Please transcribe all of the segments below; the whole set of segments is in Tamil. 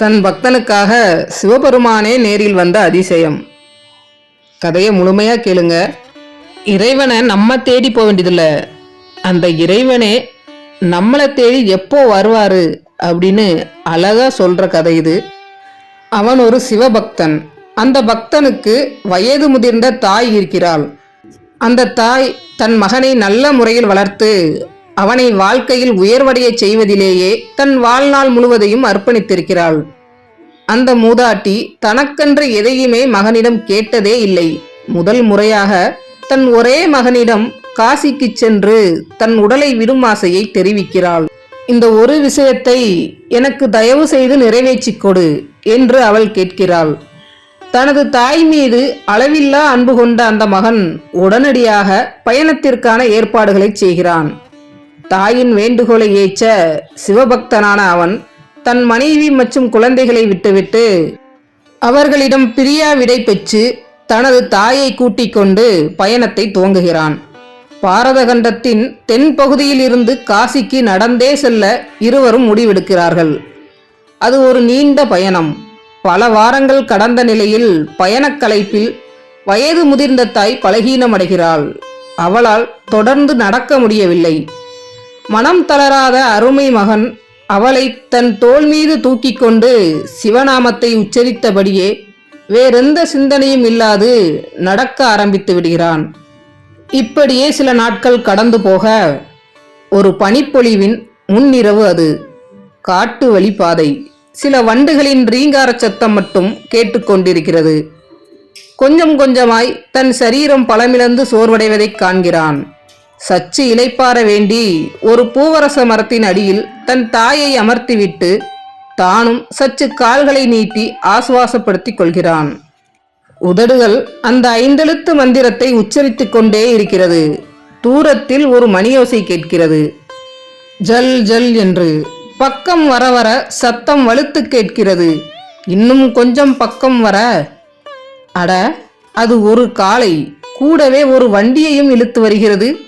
தன் பக்தனுக்காக சிவபெருமானே நேரில் வந்த அதிசயம். கதையை முழுமையாக கேளுங்க. இறைவனை நம்ம தேடி போக வேண்டியதில்லை. அந்த இறைவனே நம்மளை தேடி எப்போ வருவார் அப்படின்னு அழகாக சொல்கிற கதை இது. அவன் ஒரு சிவபக்தன். அந்த பக்தனுக்கு வயது முதிர்ந்த தாய் இருக்கிறாள். அந்த தாய் தன் மகனை நல்ல முறையில் வளர்த்து அவனை வாழ்க்கையில் உயர்வடைய செய்வதிலேயே தன் வாழ்நாள் முழுவதையும் அர்ப்பணித்திருக்கிறாள். அந்த மூதாட்டி தனக்கென்று எதையுமே மகனிடம் கேட்டதே இல்லை. முதல் முறையாக தன் ஒரே மகனிடம் காசிக்கு சென்று தன் உடலை விடும் ஆசையை தெரிவிக்கிறாள். இந்த ஒரு விஷயத்தை எனக்கு தயவு செய்து நிறைவேற்றிக் கொடு என்று அவள் கேட்கிறாள். தனது தாய் மீது அளவில்லா அன்பு கொண்ட அந்த மகன் உடனடியாக பயணத்திற்கான ஏற்பாடுகளை செய்கிறான். தாயின் வேண்டுகோளை ஏற்ற சிவபக்தனான அவன் தன் மனைவி மற்றும் குழந்தைகளை விட்டுவிட்டு அவர்களிடம் பிரியா விடை பெற்று தனது தாயை கூட்டிக் கொண்டு பயணத்தை துவங்குகிறான். பாரதகண்டத்தின் கண்டத்தின் தென்பகுதியில் இருந்து காசிக்கு நடந்தே செல்ல இருவரும் முடிவெடுக்கிறார்கள். அது ஒரு நீண்ட பயணம். பல வாரங்கள் கடந்த நிலையில் பயணக் கலைப்பில் வயது முதிர்ந்த தாய் பலகீனமடைகிறாள். அவளால் தொடர்ந்து நடக்க முடியவில்லை. மனம் தளராத அருமை மகன் அவளை தன் தோள் மீது தூக்கிக் கொண்டு சிவநாமத்தை உச்சரித்தபடியே வேறெந்த சிந்தனையும் இல்லாது நடக்க ஆரம்பித்து விடுகிறான். இப்படியே சில நாட்கள் கடந்து போக ஒரு பனிப்பொழிவின் முன்னிரவு அது. காட்டு வழி பாதை சில வண்டுகளின் ரீங்கார சத்தம் மட்டும் கேட்டுக்கொண்டிருக்கிறது கொஞ்சம் கொஞ்சமாய் தன் சரீரம் பலமிழந்து சோர்வடைவதைக் காண்கிறான். சச்சு இலைப்பார வேண்டி ஒரு பூவரச மரத்தின் அடியில் தன் தாயை அமர்த்திவிட்டு தானும் சற்று கால்களை நீட்டி ஆசுவாசப்படுத்திக் கொள்கிறான். உதடுகள் அந்த ஐந்தெழுத்து மந்திரத்தை உச்சரித்து கொண்டே இருக்கிறது. தூரத்தில் ஒரு மணியோசை கேட்கிறது. ஜல் ஜல் என்று பக்கம் வர வர சத்தம் வலுத்து கேட்கிறது. இன்னும் கொஞ்சம் பக்கம் வர. அட அது ஒரு காலை கூடவே ஒரு வண்டியையும் இழுத்து வருகிறது.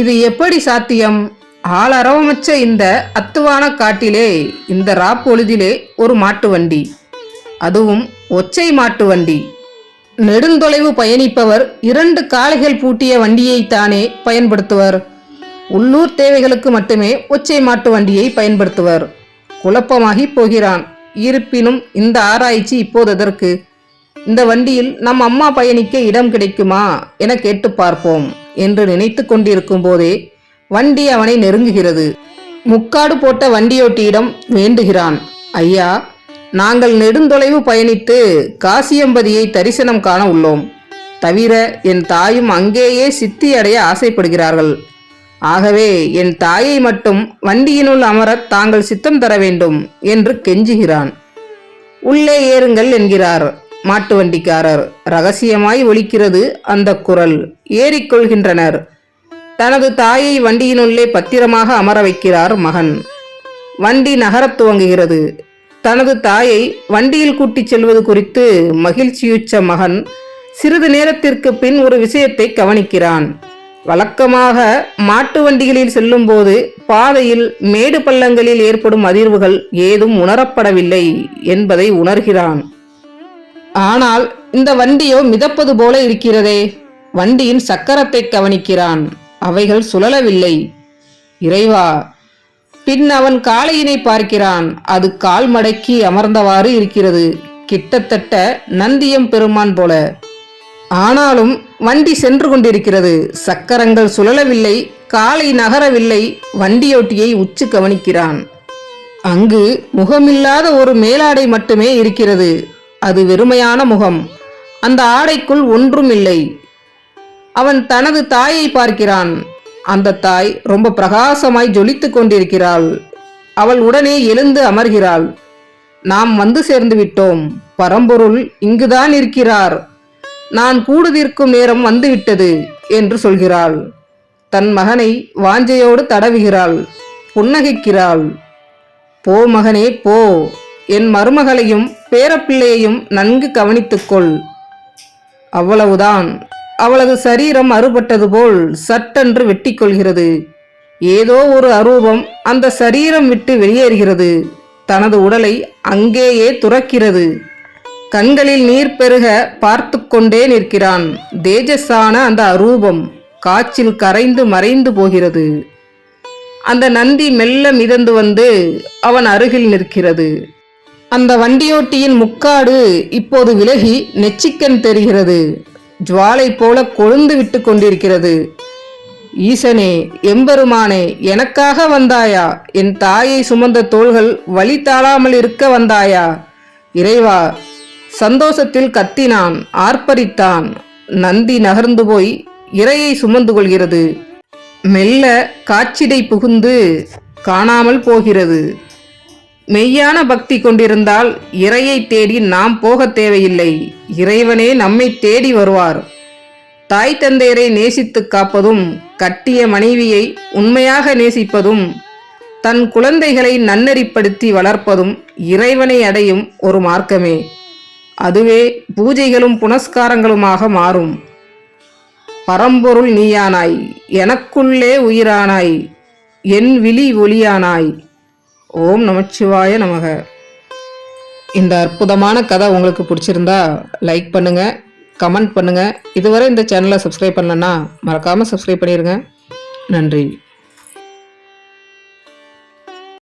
இது எப்படி சாத்தியம்? ஆளரவமச்ச இந்த அத்துவான காட்டிலே இந்த ராப்பொழுதிலே ஒரு மாட்டு வண்டி. அதுவும் ஒச்சை மாட்டு வண்டி. நெடுந்தொலைவு பயணிப்பவர் இரண்டு காளைகள் பூட்டிய வண்டியைத்தானே பயன்படுத்துவர். உள்ளூர் தேவைகளுக்கு மட்டுமே ஒச்சை மாட்டு வண்டியை பயன்படுத்துவர். குழப்பமாகி போகிறான். இருப்பினும் இந்த ஆராய்ச்சி இப்போது எதற்கு? இந்த வண்டியில் நம் அம்மா பயணிக்க இடம் கிடைக்குமா? என கேட்டு பார்ப்போம். என்று நினைத்து கொண்டிருக்கும் போதே வண்டி அவனை நெருங்குகிறது. முக்காடு போட்ட வண்டியோட்டியிடம் வேண்டுகிறான். ஐயா நாங்கள் நெடுந்தொலைவு பயணித்து காசியம்பதியை தரிசனம் காண உள்ளோம். தவிர என் தாயும் அங்கேயே சித்தி அடைய ஆசைப்படுகிறார்கள். ஆகவே என் தாயை மட்டும் வண்டியினுள் அமரத் தாங்கள் சித்தம் தர வேண்டும் என்று கெஞ்சுகிறான். உள்ளே ஏறுங்கள் என்கிறார். மாட்டு வண்டிக்காரர். ரகசியமாய் ஒலிக்கிறது அந்த குரல். ஏறிக்கொள்கின்றனர் தனது தாயை வண்டியினுள்ளே பத்திரமாக அமர வைக்கிறார் மகன். வண்டி நகரத் துவங்குகிறது. தனது தாயை வண்டியில் கூட்டிச் செல்வது குறித்து மகிழ்ச்சியுற்ற மகன் சிறிது நேரத்திற்கு பின் ஒரு விஷயத்தை கவனிக்கிறான். வழக்கமாக மாட்டு வண்டிகளில் செல்லும்போது பாதையில் மேடு பள்ளங்களில் ஏற்படும் அதிர்வுகள் ஏதும் உணரப்படவில்லை என்பதை உணர்கிறான். ஆனால் இந்த வண்டியோ மிதப்பது போல இருக்கிறதே. வண்டியின் சக்கரத்தை கவனிக்கிறான். அவைகள் சுழலவில்லை. இறைவா பின் அவன் காளையினை பார்க்கிறான். அது கால் மடக்கி அமர்ந்தவாறு இருக்கிறது. கிட்டத்தட்ட நந்தியம் பெருமான் போல. ஆனாலும் வண்டி சென்று கொண்டிருக்கிறது. சக்கரங்கள் சுழலவில்லை. காலை நகரவில்லை. வண்டியோட்டியை உச்சு கவனிக்கிறான். அங்கு முகமில்லாத ஒரு மேலாடை மட்டுமே இருக்கிறது. அது வெறுமையான முகம். அந்த ஆடைக்குள் ஒன்றும் இல்லை அவன் தனது தாயை பார்க்கிறான். அந்த தாய் ரொம்ப பிரகாசமாய் ஜொலித்துக் கொண்டிருக்கிறாள். அவள் உடனே எழுந்து அமர்கிறாள். நாம் வந்து சேர்ந்து விட்டோம். பரம்பொருள் இங்குதான் இருக்கிறார். நான் கூடுதிருக்கும் நேரம் வந்துவிட்டது என்று சொல்கிறாள். தன் மகனை வாஞ்சையோடு தடவுகிறாள். புன்னகைக்கிறாள். போ மகனே போ. என் மருமகளையும் பேரப்பிள்ளையையும் நன்கு கவனித்துக்கொள். அவ்வளவுதான். அவளது சரீரம் அறுபட்டது போல் சட்டென்று வெட்டிக்கொள்கிறது. ஏதோ ஒரு அரூபம் அந்த சரீரம் விட்டு வெளியேறுகிறது. தனது உடலை அங்கேயே துறக்கிறது. கண்களில் நீர் பெருக பார்த்து கொண்டே நிற்கிறான். தேஜஸான அந்த அரூபம் காற்றில் கரைந்து மறைந்து போகிறது. அந்த நந்தி மெல்ல மிதந்து வந்து அவன் அருகில் நிற்கிறது. அந்த வண்டியோட்டியின் முக்காடு இப்போது விலகி நெச்சிக்கன் தெரிகிறது. ஜுவாலை போல கொழுந்து விட்டு கொண்டிருக்கிறது. ஈசனே எம்பெருமானே எனக்காக வந்தாயா? என் தாயை சுமந்த தோள்கள் வழி தாழாமல் இருக்க வந்தாயா? இறைவா சந்தோஷத்தில் கத்தினான் ஆர்ப்பரித்தான். நந்தி நகர்ந்து போய் இரையை சுமந்து கொள்கிறது. மெல்ல காச்சிடை புகுந்து காணாமல் போகிறது. மெய்யான பக்தி கொண்டிருந்தால் இறையை தேடி நாம் போகத் தேவையில்லை. இறைவனே நம்மை தேடி வருவார். தாய் தந்தையரை நேசித்துக் காப்பதும் கட்டிய மனைவியை உண்மையாக நேசிப்பதும் தன் குழந்தைகளை நன்னெறிப்படுத்தி வளர்ப்பதும் இறைவனை அடையும் ஒரு மார்க்கமே. அதுவே பூஜைகளும் புனஸ்காரங்களுமாக மாறும். பரம்பொருள் நீயானாய் எனக்குள்ளே உயிரானாய் என் விழி ஒளியானாய். ஓம் நமச்சிவாய நமக. இந்த அற்புதமான கதை உங்களுக்கு பிடிச்சிருந்தா லைக் பண்ணுங்கள் கமெண்ட் பண்ணுங்கள் இதுவரை இந்த சேனலை சப்ஸ்கிரைப் பண்ணலன்னா மறக்காமல் சப்ஸ்கிரைப் பண்ணிடுங்க நன்றி.